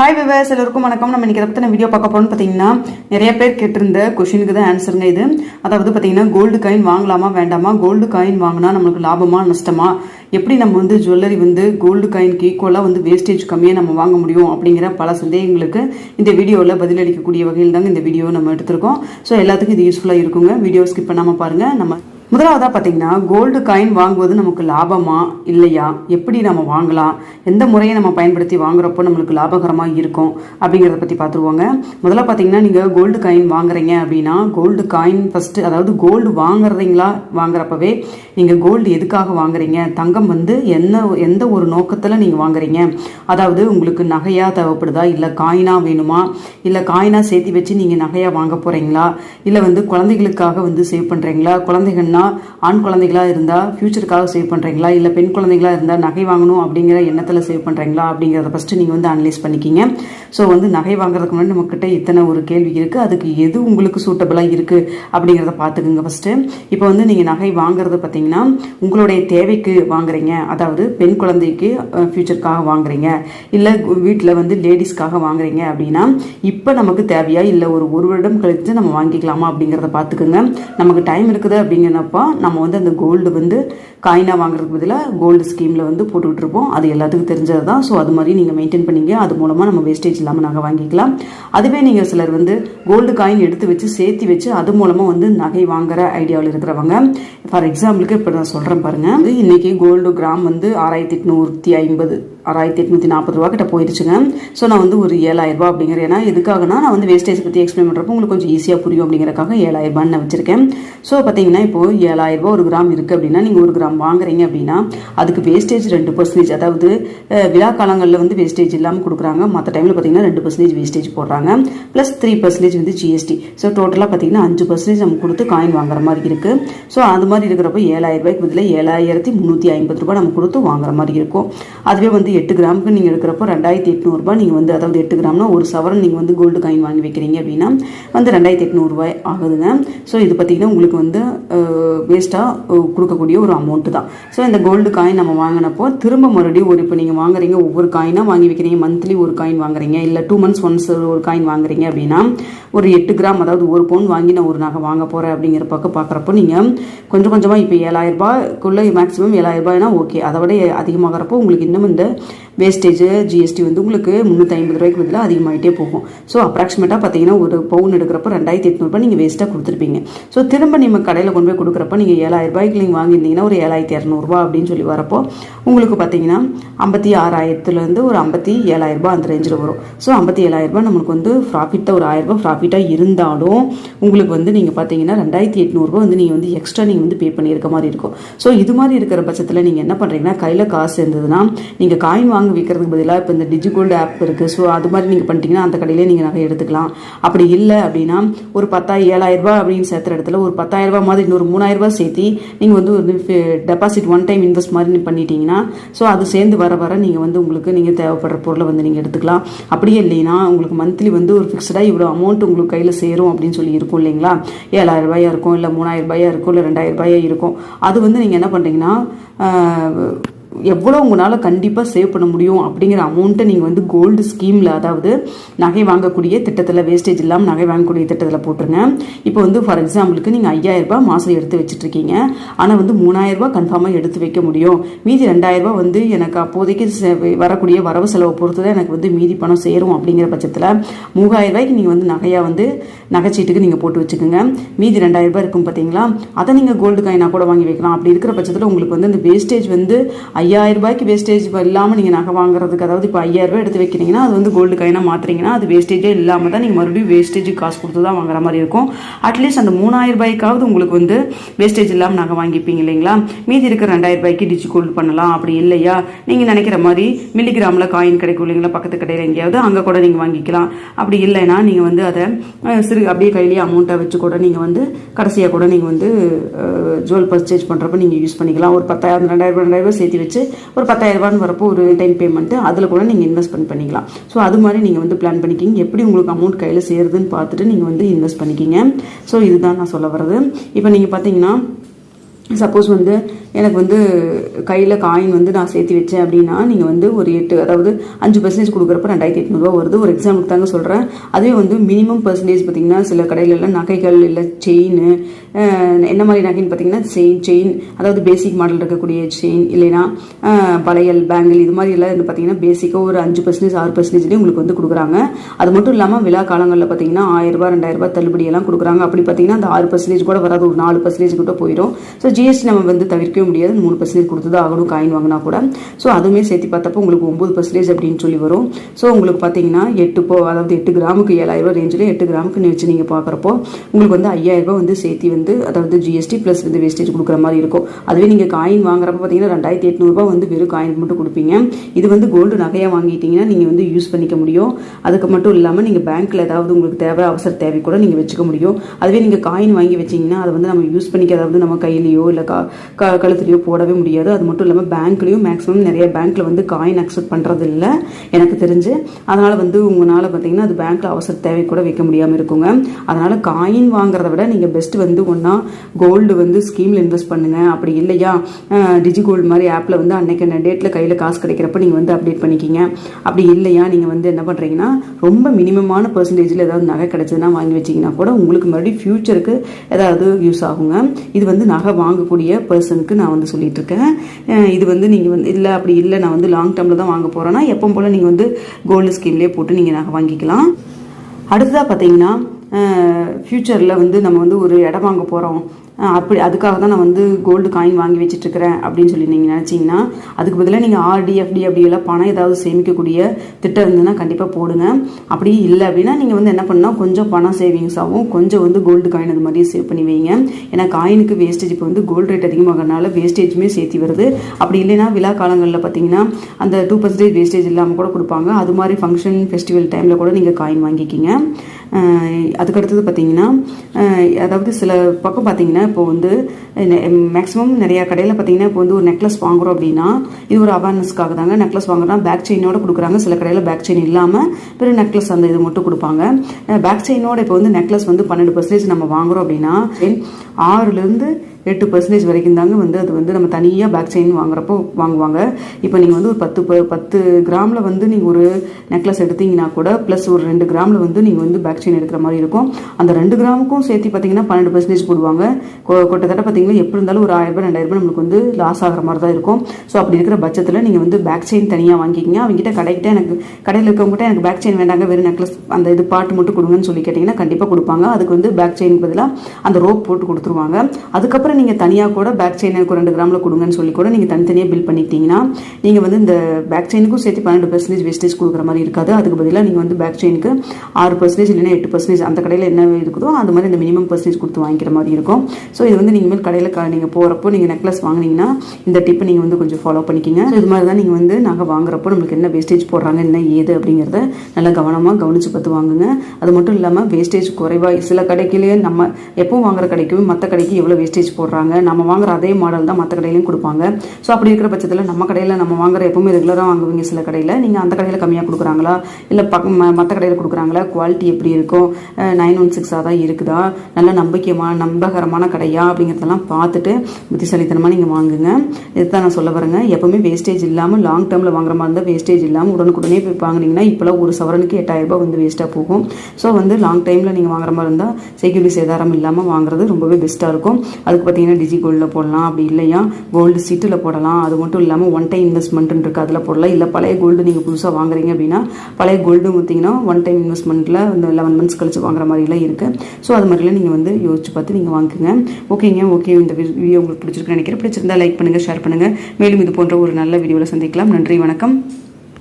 Hi viewers எல்லோருக்கும் வணக்கம். நம்ம இன்னைக்கு பற்றின வீடியோ பார்க்க போறோம்னு பார்த்தீங்கன்னா நிறைய பேர் கேட்டிருந்த கொஷினுக்கு தான் ஆன்சருங்க இது. அதாவது பார்த்தீங்கன்னா கோல்டு காயின் வாங்கலாமா வேண்டாமா? கோல்டு காயின் வாங்கினா நம்மளுக்கு லாபமா நஷ்டமா? எப்படி நம்ம வந்து ஜுவல்லரி வந்து கோல்டு காயின்க்கு ஈக்குவலாக வந்து வேஸ்டேஜ் கம்மியாக நம்ம வாங்க முடியும் அப்படிங்கிற பல சந்தேகங்களுக்கு இந்த வீடியோவில் பதிலளிக்கக்கூடிய வகையில் தாங்க இந்த வீடியோ நம்ம எடுத்திருக்கோம். ஸோ எல்லாத்துக்கும் இது யூஸ்ஃபுல்லாக இருக்குங்க. வீடியோ ஸ்கிப் பண்ணாமல் பாருங்கள் நம்ம முதலாவதாக பார்த்தீங்கன்னா கோல்டு காயின் வாங்குவது நமக்கு லாபமா இல்லையா? எப்படி நம்ம வாங்கலாம்? எந்த முறையை நம்ம பயன்படுத்தி வாங்குறப்போ நம்மளுக்கு லாபகரமாக இருக்கும்? அப்படிங்கிறத பற்றி பார்த்துருவோங்க முதல்ல பார்த்தீங்கன்னா நீங்கள் கோல்டு காயின் வாங்குறீங்க அப்படின்னா கோல்டு காயின் ஃபஸ்ட்டு அதாவது கோல்டு வாங்குறீங்களா? வாங்குறப்பவே நீங்கள் கோல்டு எதுக்காக வாங்குறீங்க? தங்கம் வந்து என்ன எந்த ஒரு நோக்கத்தில் நீங்கள் வாங்குறீங்க? அதாவது உங்களுக்கு நகையாக தேவைப்படுதா? இல்லை காயினாக வேணுமா? இல்லை காயினாக சேர்த்து வச்சு நீங்கள் நகையாக வாங்க போகிறீங்களா இல்லை வந்து குழந்தைகளுக்காக வந்து சேவ் பண்ணுறீங்களா குழந்தைகள்னா ஆண் குழந்தைகளாக இருந்தால் ஃப்யூச்சருக்காக சேவ் பண்ணுறீங்களா இல்லை பெண் குழந்தைகளாக இருந்தால் நகை வாங்கணும் அப்படிங்கிற எண்ணத்தில் சேவ் பண்ணுறீங்களா அப்படிங்கிறத ஃபஸ்ட்டு நீங்கள் வந்து அனலைஸ் பண்ணிக்கிங்க. ஸோ வந்து நகை வாங்குறதுக்கு முன்னாடி நம்மக்கிட்ட இத்தனை ஒரு கேள்வி இருக்குது அதுக்கு எது உங்களுக்கு சூட்டபிளாக இருக்குது அப்படிங்கிறத பார்த்துக்குங்க ஃபஸ்ட்டு இப்போ வந்து நீங்கள் நகை வாங்குறது பார்த்தீங்கன்னா உங்களுடைய தேவைக்கு வாங்குறீங்க. அதாவது பெண் குழந்தைக்கு ஃப்யூச்சருக்காக வாங்குறீங்க. இல்லை வீட்டில் வந்து லேடிஸ்க்காக வாங்குறீங்க அப்படின்னா இப்போ நமக்கு தேவையா? இல்லை ஒரு ஒரு வருடம் கழித்து நம்ம வாங்கிக்கலாமா அப்படிங்கிறத பார்த்துக்குங்க. நமக்கு டைம் இருக்குது அப்படிங்கிறப்ப நம்ம வந்து அந்த கோல்டு வந்து காயினாக வாங்குறதுக்கு பதிலாக கோல்டு ஸ்கீமில் வந்து போட்டுக்கிட்டு இருப்போம் அது எல்லாத்துக்கும் தெரிஞ்சது தான் ஸோ அது மாதிரி நீங்கள் மெயின்டைன் பண்ணீங்க. அது மூலமாக நம்ம வேஸ்டேஜ் இல்லாமல் நகை வாங்கிக்கலாம். அதுவே நீங்கள் சிலர் வந்து கோல்டு காயின் எடுத்து வச்சு சேர்த்து வச்சு அது மூலமாக வந்து நகை வாங்குற ஐடியாவில் இருக்கிறவங்க. ஃபார் எக்ஸாம்பிளுக்கு இப்போ நான் சொல்கிறேன் பாருங்கள் இன்னைக்கு கோல்டு கிராம் வந்து ஆறாயிரத்தி எட்நூற்றி ஐம்பது ஆறாயிரத்தி எட்நூற்றி நாற்பது ரூபா கிட்ட போயிடுச்சுங்க ஸோ நான் வந்து ஒரு ஏழாயிரரூபா அப்படிங்கிற ஏன்னா எதுக்காகனா நான் வந்து வேஸ்டேஜ் பற்றி எக்ஸ்பிளைன் பண்ணுறப்போ உங்களுக்கு கொஞ்சம் ஈஸியாக புரியும் அப்படிங்கிறக்காக ஏழாயிரரூபான்னு நான் வச்சிருக்கேன். ஸோ பார்த்தீங்கன்னா இப்போ ஏழாயிரம் ரூபாய் ஒரு கிராம் இருக்குது அப்படின்னா நீங்கள் ஒரு கிராம் வாங்குறீங்க அப்படின்னா அதுக்கு வேஸ்டேஜ் ரெண்டு பர்சன்டேஜ் அதாவது விழா காலங்களில் வந்து வேஸ்டேஜ் இல்லாமல் கொடுக்குறாங்க. மற்ற டைமில் பார்த்தீங்கன்னா ரெண்டு பர்சன்டேஜ் வேஸ்டேஜ் போடுறாங்க. ப்ளஸ் த்ரீ பர்சன்டேஜ் வந்து ஜிஎஸ்டி ஸோ டோட்டலாக பார்த்தீங்கன்னா அஞ்சு பர்சன்டேஜ் நம்ம கொடுத்து காயின் வாங்குற மாதிரி இருக்குது ஸோ அது மாதிரி இருக்கிறப்ப ஏழாயிரரூபாய்க்கு பதிலாக ஏழாயிரத்தி முந்நூற்றி ஐம்பது ரூபாய் நம்ம கொடுத்து வாங்குற மாதிரி இருக்கும். அதுவே வந்து எட்டு கிராமுக்கு நீங்கள் எடுக்கிறப்போ ரெண்டாயிரத்தி எட்நூறுபா நீங்கள் வந்து அதாவது எட்டு கிராம்னா ஒரு சவரன் நீங்கள் வந்து கோல்டு காயின் வாங்கி வைக்கிறீங்க அப்படின்னா வந்து ரெண்டாயிரத்தி எட்நூறுபாய் ஆகுதுங்க. ஸோ இது பார்த்தீங்கன்னா உங்களுக்கு வந்து வேஸ்ட்டாக கொடுக்கக்கூடிய ஒரு அமௌண்ட்டு தான். ஸோ இந்த கோல்டு காயின் நம்ம வாங்கினப்போ திரும்ப மறுபடியும் ஒரு இப்போ நீங்கள் வாங்குறீங்க ஒவ்வொரு காயினாக வாங்கி வைக்கிறீங்க. மந்த்லி ஒரு காயின் வாங்குறீங்க இல்லை டூ மந்த்ஸ் ஒன்ஸ் ஒரு காயின் வாங்குறீங்க அப்படின்னா ஒரு எட்டு கிராம் அதாவது ஒரு பவுன் வாங்கி நான் ஒரு நகை வாங்க போகிறேன் அப்படிங்கிற பக்கம் பார்க்குறப்போ நீங்கள் கொஞ்சம் கொஞ்சமாக இப்போ ஏழாயிரரூபாக்குள்ளே மேக்ஸிமம் ஏழாயிரரூபாய்னா ஓகே அதை விட அதிகமாகிறப்போ உங்களுக்கு இன்னும் இந்த வேஸ்டேஜ் ஜிஎஸ்டி வந்து உங்களுக்கு முந்நூற்றி ஐம்பது ரூபாய்க்கு பதிலாக அதிகமாகிட்டே போகும். ஸோ அப்ராக்சிமேட்டாக பார்த்தீங்கன்னா ஒரு பவுன் எடுக்கிறப்ப ரெண்டாயிரத்தி எட்நூறுபா நீங்கள் வேஸ்ட்டாக கொடுத்துருப்பீங்க. ஸோ திரும்ப நீங்கள் கடையில் கொண்டு போய் கொடுக்குறப்ப நீங்கள் ஏழாயிரம் ரூபாய்க்கு நீங்கள் வாங்கியிருந்தீங்கன்னா ஒரு ஏழாயிரத்தி இரநூறுபா அப்படின்னு சொல்லி வரப்போ உங்களுக்கு பார்த்தீங்கன்னா ஐம்பத்தி ஆறாயிரத்துலேருந்து ஒரு ஐம்பத்தி ஏழாயிரம் அந்த ரேஞ்சில் வரும். ஸோ ஐம்பத்தி ஏழாயிரம் ரூபாய் நம்மளுக்கு வந்து ப்ராஃபிட்டாக ஒரு ஆயிரம் ரூபாய் ப்ராஃபிட்டாக இருந்தாலும் உங்களுக்கு வந்து நீங்கள் பார்த்தீங்கன்னா ரெண்டாயிரத்தி எட்நூறுபா வந்து நீங்கள் வந்து எக்ஸ்ட்ரா நீங்கள் வந்து பே பண்ணியிருக்க மாதிரி இருக்கும். ஸோ இது மாதிரி இருக்கிற பட்சத்தில் நீங்கள் என்ன பண்ணுறீங்கன்னா கையில் காசு இருந்ததுன்னா நீங்கள் காயின் வாங்க விற்கிறதுக்கு பதிலாக இப்போ இந்த டிஜிகோல்டு ஆப் இருக்குது ஸோ அது மாதிரி நீங்கள் பண்ணிட்டீங்கன்னா அந்த கடையிலே நீங்கள் நகை எடுத்துக்கலாம். அப்படி இல்லை அப்படின்னா ஒரு பத்தாயிரம் ஏழாயிரரூபா அப்படின்னு சேர்த்துற இடத்துல ஒரு பத்தாயிரம் மாதிரி இன்னொரு மூணாயிரம் ரூபாய் சேர்த்து நீங்கள் வந்து ஒரு டெபாசிட் ஒன் டைம் இன்வெஸ்ட் மாதிரி பண்ணிட்டீங்கன்னா ஸோ அது சேர்ந்து வர வர நீங்கள் வந்து உங்களுக்கு நீங்கள் தேவைப்படுற பொருளை வந்து நீங்கள் எடுத்துக்கலாம். அப்படியே இல்லைன்னா உங்களுக்கு மந்த்லி வந்து ஒரு ஃபிக்ஸ்டாக இவ்வளோ அமௌண்ட் உங்களுக்கு கையில் சேரும் அப்படின்னு சொல்லி இருக்கும் இல்லைங்களா? ஏழாயிரம் ரூபாயா இருக்கும் இல்லை மூணாயிரம் ரூபாயா இருக்கும் இல்லை ரெண்டாயிரம் ரூபாயாக இருக்கும். அது வந்து நீங்கள் என்ன பண்ணுறீங்கன்னா எவ்வளோ உங்களால் கண்டிப்பாக சேவ் பண்ண முடியும் அப்படிங்கிற அமௌண்ட்டை நீங்கள் வந்து கோல்டு ஸ்கீமில் அதாவது நகை வாங்கக்கூடிய திட்டத்தில் வேஸ்டேஜ் இல்லாமல் நகை வாங்கக்கூடிய திட்டத்தில் போட்டுருங்க. இப்போ வந்து ஃபார் எக்ஸாம்பிளுக்கு நீங்கள் ஐயாயிரரூபா மாதம் எடுத்து வச்சுட்ருக்கீங்க ஆனால் வந்து மூணாயிரரூபா கன்ஃபார்மாக எடுத்து வைக்க முடியும். மீதி ரெண்டாயிரரூபா வந்து எனக்கு அப்போதைக்கு வரக்கூடிய வரவு செலவை பொறுத்து தான் எனக்கு வந்து மீதி பணம் சேரும் அப்படிங்கிற பட்சத்தில் மூவாயிரம் ரூபாய்க்கு நீங்கள் வந்து நகையாக வந்து நகைச்சீட்டுக்கு நீங்கள் போட்டு வச்சுக்கோங்க. மீதி ரெண்டாயிரம் ரூபாய் இருக்கும் பார்த்தீங்களா அதை நீங்கள் கோல்டு காயினாக கூட வாங்கி வைக்கலாம். அப்படி இருக்கிற பட்சத்தில் உங்களுக்கு வந்து அந்த வேஸ்டேஜ் வந்து ஐயாயிரம் ரூபாய்க்கு வேஸ்டேஜ் இல்லாமல் நீங்கள் நகை வாங்குறதுக்கு அதாவது இப்போ ஐயாயிரம் ரூபாய் எடுத்து வைக்கிறீங்கன்னா அது வந்து கோல்டு காயினாக மாற்றுறீங்கன்னா அது வேஸ்டேஜே இல்லாமல் தான் நீங்கள் மறுபடியும் வேஸ்டேஜ் காசு கொடுத்து தான் வாங்குற மாதிரி இருக்கும். அட்லீஸ்ட் அந்த மூணாயிரம் ரூபாய்க்காவது உங்களுக்கு வந்து வேஸ்டேஜ் இல்லாமல் நகை வாங்கிப்பீங்க இல்லைங்களா? மீதி இருக்கிற ரெண்டாயிரம் ரூபாய்க்கு டிஜி கோல்டு பண்ணலாம் அப்படி இல்லையா? நீங்கள் நினைக்கிற மாதிரி மில்லிகிராமில் காயின் கிடைக்கும் இல்லைங்களா? பக்கத்து கடையில் எங்கேயாவது அங்கே கூட நீங்கள் வாங்கிக்கலாம். அப்படி இல்லைன்னா நீங்கள் வந்து அதை சிறு அப்படியே கையிலேயே அமௌண்ட்டை வச்சு கூட நீங்கள் வந்து கடைசியாக கூட நீங்கள் வந்து ஜுவல் பர்ச்சேஸ் பண்ணுறப்ப நீங்கள் யூஸ் பண்ணிக்கலாம். ஒரு பத்தாயிரம் ரெண்டாயிரம் ரெண்டாயிரம் ரூபாய் சேர்த்து வச்சு ஒரு பத்தாயிரம் ரூபான்னு வரப்போ ஒரு டைம் பேமெண்ட்டு அதில் கூட நீங்கள் இன்வெஸ்ட்மெண்ட் பண்ணிக்கலாம். ஸோ அது மாதிரி நீங்கள் வந்து பிளான் பண்ணிக்கிங்க. எப்படி உங்களுக்கு அமௌண்ட் கையில் சேருதுன்னு பார்த்துட்டு நீங்கள் வந்து இன்வெஸ்ட் பண்ணிக்கிங்க. ஸோ இதுதான் நான் சொல்ல வர்றது. இப்போ நீங்கள் பார்த்தீங்கன்னா சப்போஸ் வந்து எனக்கு வந்து கையில் காயின் வந்து நான் சேர்த்து வச்சேன் அப்படின்னா நீங்கள் வந்து ஒரு எட்டு அதாவது அஞ்சு பர்சன்டேஜ் கொடுக்குறப்ப ரெண்டாயிரத்தி எட்நூறுபா வருது. ஒரு எக்ஸாம்பிளுக்கு தாங்க சொல்கிறேன் அதுவே வந்து மினிமம் பர்சன்டேஜ் பார்த்தீங்கன்னா சில கடையிலலாம் நகைகள் இல்லை செயின் என்ன மாதிரி நகைன்னு பார்த்தீங்கன்னா செயின் செயின் அதாவது பேசிக் மாடல் இருக்கக்கூடிய செயின் இல்லைன்னா பழையல் வளையல் பேங்கிள் இது மாதிரி எல்லாம் வந்து பார்த்தீங்கன்னா பேசிக்காக ஒரு அஞ்சு பர்சன்டேஜ் ஆறு பர்சன்டேஜ்லேயும் உங்களுக்கு வந்து கொடுக்குறாங்க. அது மட்டும் இல்லாமல் விழா காலங்களில் பார்த்தீங்கன்னா ஆயிரம் ரெண்டாயிரரூபா ரெண்டாயிரம் ரூபாய் தள்ளுபடி எல்லாம் கொடுக்குறாங்க. அப்படி பார்த்தீங்கன்னா அந்த ஆறு பர்சன்டேஜ் கூட வராது. ஒரு நாலு பர்சன்டேஜ் கூட போயிடும் ஸோ ஜிஎஸ்டி நம்ம வந்து தவிர்க்க தவிர்க்கவே முடியாது. மூணு பர்சன்டேஜ் கொடுத்து தான் ஆகணும் காயின் வாங்கினா கூட. ஸோ அதுவுமே சேர்த்து பார்த்தப்போ உங்களுக்கு ஒம்பது பர்சன்டேஜ் அப்படின்னு சொல்லி வரும். ஸோ உங்களுக்கு பார்த்தீங்கன்னா எட்டு போ அதாவது எட்டு கிராமுக்கு ஏழாயிரம் ரூபா ரேஞ்சில் எட்டு கிராமுக்கு வச்சு நீங்கள் பார்க்குறப்போ உங்களுக்கு வந்து ஐயாயிரம் ரூபாய் வந்து சேர்த்து வந்து அதாவது ஜிஎஸ்டி ப்ளஸ் வந்து வேஸ்டேஜ் கொடுக்குற மாதிரி இருக்கும். அதுவே நீங்கள் காயின் வாங்குறப்ப பார்த்தீங்கன்னா ரெண்டாயிரத்தி எட்நூறுபா வந்து வெறும் காயின் மட்டும் கொடுப்பீங்க. இது வந்து கோல்டு நகையாக வாங்கிட்டீங்கன்னா நீங்கள் வந்து யூஸ் பண்ணிக்க முடியும். அதுக்கு மட்டும் இல்லாமல் நீங்கள் பேங்க்கில் ஏதாவது உங்களுக்கு தேவை அவசர தேவை கூட நீங்கள் வச்சுக்க முடியும். அதுவே நீங்கள் காயின் வாங்கி வச்சீங்கன்னா அதை வந்து நம்ம யூஸ் பண்ணிக்க அதாவது நம்ம கையிலையோ இல்லை கா க கழுத்துலையோ போடவே முடியாது. அது மட்டும் இல்லாமல் பேங்க்லேயும் மேக்ஸிமம் நிறைய பேங்க்கில் வந்து காயின் அக்செப்ட் பண்ணுறது இல்லை எனக்கு தெரிஞ்சு. அதனால் வந்து உங்களால் பார்த்தீங்கன்னா அது பேங்க்கில் அவசர தேவை கூட வைக்க முடியாமல் இருக்குங்க. அதனால் காயின் வாங்குறத விட நீங்கள் பெஸ்ட் வந்து ஒன்றா கோல்டு வந்து ஸ்கீமில் இன்வெஸ்ட் பண்ணுங்கள் அப்படி இல்லையா? டிஜி கோல்டு மாதிரி ஆப்பில் வந்து அன்னைக்கு டேட்டில் கையில் காசு கிடைக்கிறப்ப நீங்கள் வந்து அப்டேட் பண்ணிக்கிங்க. அப்படி இல்லையா? நீங்கள் வந்து என்ன பண்ணுறீங்கன்னா ரொம்ப மினிமமான பர்சன்டேஜில் ஏதாவது நகை கிடைச்சதுன்னா வாங்கி வச்சிங்கன்னா கூட உங்களுக்கு மறுபடியும் ஃப்யூச்சருக்கு ஏதாவது யூஸ் ஆகுங்க. இது வந்து நகை வாங்கக்கூடிய பர்சனுக்கு நான் வந்து சொல்லிட்டு இருக்கேன் இது வந்து நீங்கள் வந்து இல்லை அப்படி இல்லை நான் வந்து லாங் டேர்மில் தான் வாங்க போகிறேன்னா எப்போ போல் நீங்கள் வந்து கோல்டு ஸ்கீம்லேயே போட்டு நீங்கள் நகை வாங்கிக்கலாம். அடுத்ததாக பார்த்தீங்கன்னா ஃப்யூச்சரில் வந்து நம்ம வந்து ஒரு இடம் வாங்க போகிறோம் அப்படி அதுக்காக தான் நான் வந்து கோல்டு காயின் வாங்கி வச்சிட்ருக்கிறேன் அப்படின்னு சொல்லி நீங்கள் நினச்சிங்கன்னா அதுக்கு பதிலாக நீங்கள் ஆர்டி எஃப்டி அப்படியெல்லாம் பணம் ஏதாவது சேமிக்கக்கூடிய திட்டம் இருந்ததுன்னா கண்டிப்பாக போடுங்க. அப்படி இல்லை அப்படின்னா நீங்கள் வந்து என்ன பண்ணால் கொஞ்சம் பணம் சேவிங்ஸ் ஆகும் கொஞ்சம் வந்து கோல்டு காயின் அது மாதிரி சேவ் பண்ணி வைங்க. ஏன்னா காயினுக்கு வேஸ்டேஜ் இப்போ வந்து கோல்டு ரேட் அதிகமாகறனால வேஸ்டேஜுமே சேர்த்து வருது. அப்படி இல்லைன்னா விழா காலங்களில் பார்த்தீங்கன்னா அந்த டூ பர்சன்டேஜ் வேஸ்டேஜ் இல்லாமல் கூட கொடுப்பாங்க. அது மாதிரி ஃபங்க்ஷன் ஃபெஸ்டிவல் டைமில் கூட நீங்கள் காயின் வாங்கிக்கிங்க. அதுக்கடுத்தது பார்த்தீங்கன்னா அதாவது சில பக்கம் பார்த்தீங்கன்னா இப்போ வந்து மேக்ஸிமம் நிறையா கடையில் பார்த்தீங்கன்னா இப்போ வந்து ஒரு நெக்லஸ் வாங்குகிறோம் அப்படின்னா இது ஒரு அவேர்னஸ்க்காக தாங்க நெக்லஸ் வாங்குறோம்னா பேக் செயினோட கொடுக்குறாங்க. சில கடையில் பேக் செயின் இல்லாமல் பிற நெக்லஸ் அந்த இது மட்டும் கொடுப்பாங்க. பேக் செயினோட இப்போ வந்து நெக்லஸ் வந்து பன்னெண்டு பர்சன்டேஜ் நம்ம வாங்குறோம் அப்படின்னா ஆறுலேருந்து எட்டு பர்சன்டேஜ் வரைக்கும் தாங்க வந்து அது வந்து நம்ம தனியாக பேக் செயின் வாங்குறப்போ வாங்குவாங்க. இப்போ நீங்கள் வந்து ஒரு பத்து ப- பத்து கிராமில் வந்து நீங்கள் ஒரு நெக்லஸ் எடுத்தீங்கன்னா கூட ப்ளஸ் ஒரு ரெண்டு கிராமில் வந்து நீங்கள் வந்து பேக் செயின் எடுக்கிற மாதிரி இருக்கும். அந்த ரெண்டு கிராமுக்கும் சேர்த்து பார்த்தீங்கன்னா பன்னெண்டு பர்சன்டேஜ் போடுவாங்க. கொட்டத்தட்ட கிட்டத்தட்ட பார்த்தீங்கன்னா எப்படி இருந்தாலும் ஒரு ஆயிரம் ரூபாய் ரெண்டாயிரம் ரூபாய் நம்மளுக்கு வந்து லாஸ் ஆகிற மாதிரி தான் இருக்கும். ஸோ அப்படி இருக்கிற பட்சத்தில் நீங்கள் வந்து பேக் செயின் தனியாக வாங்கிக்கிங்க. அவங்ககிட்ட கடைக்கிட்ட எனக்கு கடையில் இருக்கவங்ககிட்ட எனக்கு பேக் செயின் வேண்டாங்க வெறும் நெக்லஸ் அந்த இது பாட்டு மட்டும் கொடுங்கன்னு சொல்லி கேட்டிங்கன்னா கண்டிப்பாக கொடுப்பாங்க. அதுக்கு வந்து பேக் செயின் பதிலாக அந்த ரோப் போட்டு கொடுத்துருவாங்க. அதுக்கப்புறம் நீங்கள் தனியாக கூட பேக் செயின் எனக்கு ஒரு ரெண்டு கிராமில் கொடுங்கன்னு சொல்லி கூட நீங்கள் தனித்தனியாக பில் பண்ணிட்டீங்கன்னா நீங்கள் வந்து இந்த பேக் செயினுக்கும் சேர்த்து பன்னெண்டு பர்சன்டேஜ் வேஸ்டேஜ் கொடுக்குற மாதிரி இருக்காது. அதுக்கு பதிலாக நீங்கள் வந்து பேக் செயினுக்கு ஆறு பர்சன்டேஜ் இல்லைன்னா எட்டு பர்சன்டேஜ் அந்த கடையில் என்ன இருக்குதோ அந்த மாதிரி இந்த மினிமம் பர்சன்டேஜ் கொடுத்து வாங்கிக்கிற மாதிரி இருக்கும். ஸோ இது வந்து நீங்கள் கடையில் க நீங்கள் போகிறப்போ நீங்கள் நெக்லஸ் வாங்குனீங்கன்னா இந்த டிப்பை நீங்கள் வந்து கொஞ்சம் ஃபாலோ பண்ணிக்கிங்க. இது மாதிரி தான் நீங்கள் வந்து நகை வாங்குறப்போ நம்மளுக்கு என்ன வேஸ்டேஜ் போடுறாங்க என்ன ஏது அப்படிங்கிறத நல்லா கவனமாக கவனித்து பார்த்து வாங்குங்க. அது மட்டும் இல்லாமல் வேஸ்டேஜ் குறைவாக சில கடைக்கிலேயே நம்ம எப்பவும் வாங்குற கடைக்கும் மற்ற கடைக்கு எவ்வளோ வேஸ்டேஜ் போடுறாங்க. நம்ம வாங்குற அதே மாடல் தான் மற்ற கடையிலையும் கொடுப்பாங்க. ஸோ அப்படி இருக்கிற பட்சத்தில் நம்ம கடையில் நம்ம வாங்குற எப்பவுமே ரெகுலராக வாங்குவீங்க சில கடையில். நீங்கள் அந்த கடையில் கம்மியாக கொடுக்குறாங்களா? இல்லை பக்கம் மற்ற கடையில் கொடுக்குறாங்களா? குவாலிட்டி எப்படி இருக்கும்? நைன் ஒன் சிக்ஸாக தான் இருக்குதா? நல்ல நம்பிக்கையமான நம்பகரமான கடையா அப்படிங்கிறதெல்லாம் பார்த்துட்டு புத்திசாலித்தனமாக நீங்கள் வாங்குங்க. இதுதான் நான் சொல்ல வரேங்க. எப்பவுமே வேஸ்டேஜ் இல்லாமல் லாங் டேர்மில் வாங்குற மாதிரி இருந்தால் வேஸ்டேஜ் இல்லாமல் உடனுக்குடனே போய் வாங்குனீங்கன்னா இப்போலாம் ஒரு சவரனுக்கு எட்டாயிரம் ரூபாய் வந்து வேஸ்ட்டாக போகும். ஸோ வந்து லாங் டைமில் நீங்கள் வாங்குற மாதிரி இருந்தால் செக்யூரிட்டி சேதாரம் இல்லாமல் வாங்குறது ரொம்பவே பெஸ்ட்டாக இருக்கும். அதுக்கு பார்த்தீங்கன்னா டிஜி கோல்டில் போடலாம். அப்படி இல்லையா? கோல்டு சீட்டில் போடலாம். அது மட்டும் இல்லாமல் ஒன் டைம் இன்வெஸ்ட்மெண்ட் இருக்குது அதில் போடலாம். இல்லை பழைய கோல்டு நீங்கள் புதுசாக வாங்குறீங்க அப்படின்னா பழைய கோல்டு பார்த்தீங்கன்னா ஒன் டைம் இன்வெஸ்ட்மெண்ட்டில் இந்த லெவன் மந்த்ஸ் கழிச்சு வாங்குற மாதிரிலாம் இருக்குது ஸோ அது மாதிரிலாம் நீங்கள் வந்து யோசிச்சு பார்த்து நீங்கள் வாங்குங்க. ஓகேங்க ஓகே இந்த வீடியோ உங்களுக்கு பிடிச்சிருக்குன்னு நினைக்கிறேன். பிடிச்சிருந்தா லைக் பண்ணுங்கள் ஷேர் பண்ணுங்கள் மேலும் இது போன்ற ஒரு நல்ல வீடியோவில் சந்திக்கலாம். நன்றி. வணக்கம்.